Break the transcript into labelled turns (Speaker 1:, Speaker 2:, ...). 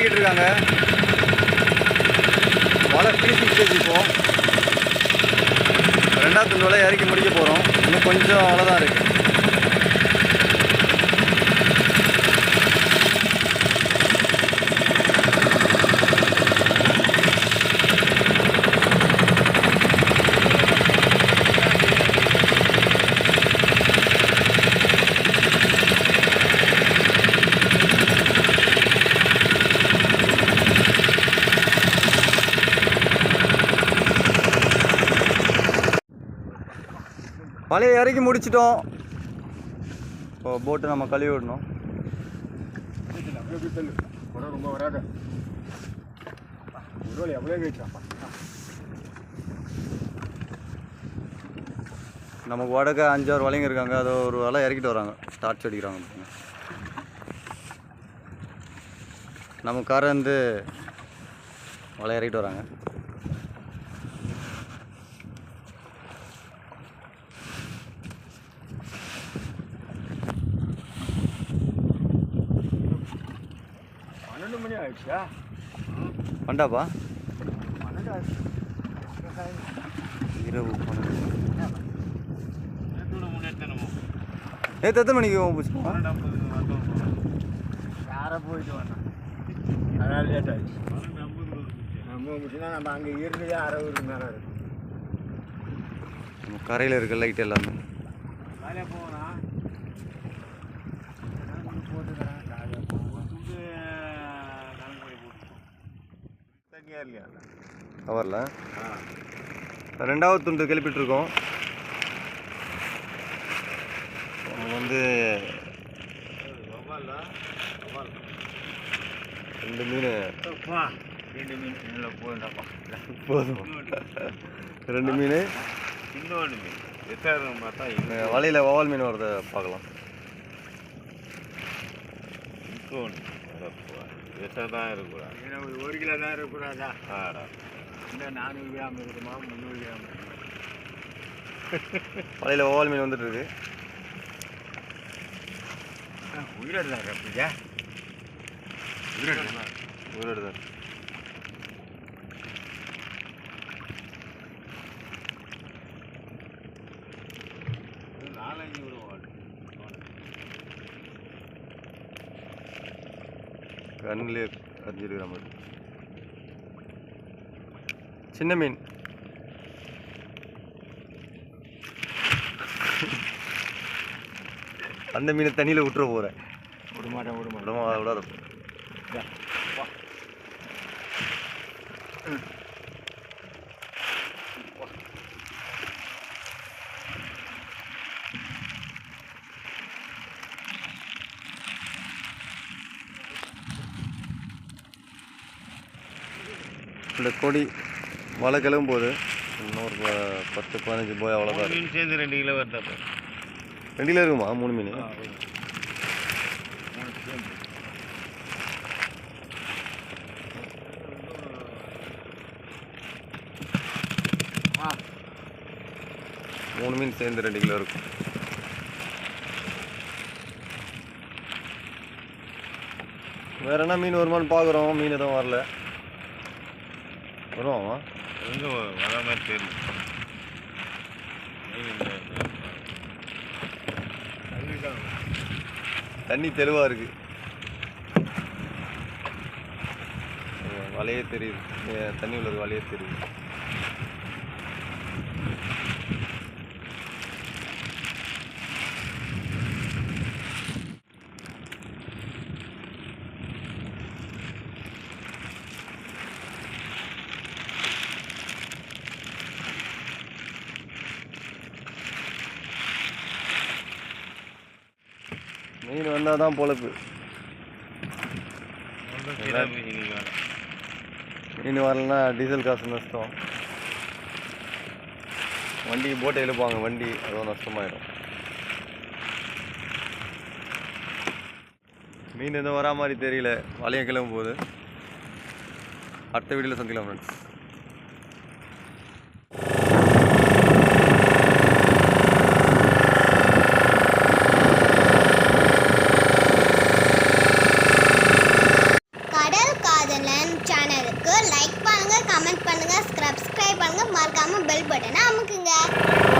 Speaker 1: இறக்கிட்டு இருக்காங்க. மலை ஃபினிஷிங் ஸ்டேஜ் இப்போ. ரெண்டாவது வலை இறக்கி முடிக்க போகிறோம் இன்னும் கொஞ்சம் அவ்வளோதான் இருக்குது மலையை இறக்கி முடிச்சிட்டோம். இப்போ போட்டு நம்ம கழுவி விடணும்.
Speaker 2: ரொம்ப வராத எவ்வளோ கேட்குறாப்பா
Speaker 1: நமக்கு வடக்க அஞ்சாறு வலைங்க இருக்காங்க. அதை ஒரு வலை இறக்கிட்டு வராங்க. டார்ச் அடிக்கிறாங்க நம்ம காரை வந்து வலை இறக்கிட்டு வராங்க.
Speaker 2: பன்னெண்டு மணி ஆயிடுச்சா
Speaker 1: பண்டாப்பா
Speaker 2: பன்னெண்டு ஆயிடுச்சு
Speaker 1: இரவு பன்னெண்டு நேற்று எத்தனை மணிக்கு போச்சுப்போம்
Speaker 2: யாரை போயிட்டு வரணும் அதனால லேட் ஆயிடுச்சு நம்ம முடிச்சுன்னா நம்ம அங்கே இருந்ததே அறுபது மேலே இருக்கும்
Speaker 1: நம்ம கரையில் இருக்க லைட் எல்லாமே
Speaker 2: வேலையை போனா
Speaker 1: கவரில். ரெண்டாவது துண்டு கிளப்பிட்டு இருக்கோம் அவங்க வந்து ரெண்டு மீன்.
Speaker 2: ரெண்டு மீன்
Speaker 1: போதும். ரெண்டு மீன்.
Speaker 2: இன்னொன்று மீன்.
Speaker 1: வலையில் வவால் மீன் வரத பார்க்கலாம்.
Speaker 2: இன்னொன்று எத்தனை தான் இருக்கக்கூடாது ஒரு கிலோ தான் இருக்கக்கூடாதா? ஆடா. இந்த நானூறு கிராம் இருக்குமா முந்நூறு கிராம்
Speaker 1: வலையில் வவால் மீன் வந்துட்டு இருக்கு
Speaker 2: உயிரோடு தான் இருப்பியா உயிரோடு தான்?
Speaker 1: உயிரோடு தான்.
Speaker 2: நாலஞ்சு விடுவோம்
Speaker 1: கண்ணிலே அறிஞ்சிருக்கிற மாதிரி சின்ன மீன். அந்த மீனை தண்ணியில் விட்டுற போகிறேன்
Speaker 2: விட மாட்டேன் விட மாட்டேன்
Speaker 1: விடமா விடாத இந்த கொடி வலை கிளம்பும் போது இன்னொரு பத்து பதினஞ்சு போய் அவ்வளோதான்.
Speaker 2: மீன் சேர்ந்து ரெண்டு கிலோ வருதா
Speaker 1: ரெண்டு கிலோ இருக்குமா? மூணு மீன். மூணு மீன் சேர்ந்து. ரெண்டு கிலோ இருக்கும். வேற என்ன மீன் வருமான்னு பார்க்குறோம் மீன் எதுவும் வரல. வருவாமா
Speaker 2: எங்க வர மாதிரி தெரியல.
Speaker 1: தண்ணி தெளிவாக இருக்கு. வலையே தெரியுது. தண்ணி உள்ளது வலையே தெரியுது. மீன் வந்தால் தான் பொழப்பு மீன் வரலன்னா டீசல் காசு நஷ்டம். வண்டி போட்டை எழுப்பாங்க வண்டி. அதுவும் நஷ்டமாயிடும் மீன் எதுவும் வரா மாதிரி தெரியல. வளையம் கிளம்பும் போது அடுத்த வீடியோவில் சந்திக்கலாம் ஃப்ரெண்ட்ஸ்
Speaker 3: பண்ணுங்கள் கமெண்ட் பண்ணுங்கள் சப்ஸ்கிரைப் பண்ணுங்க மறக்காமல் பெல் பட்டனை அமுக்குங்க.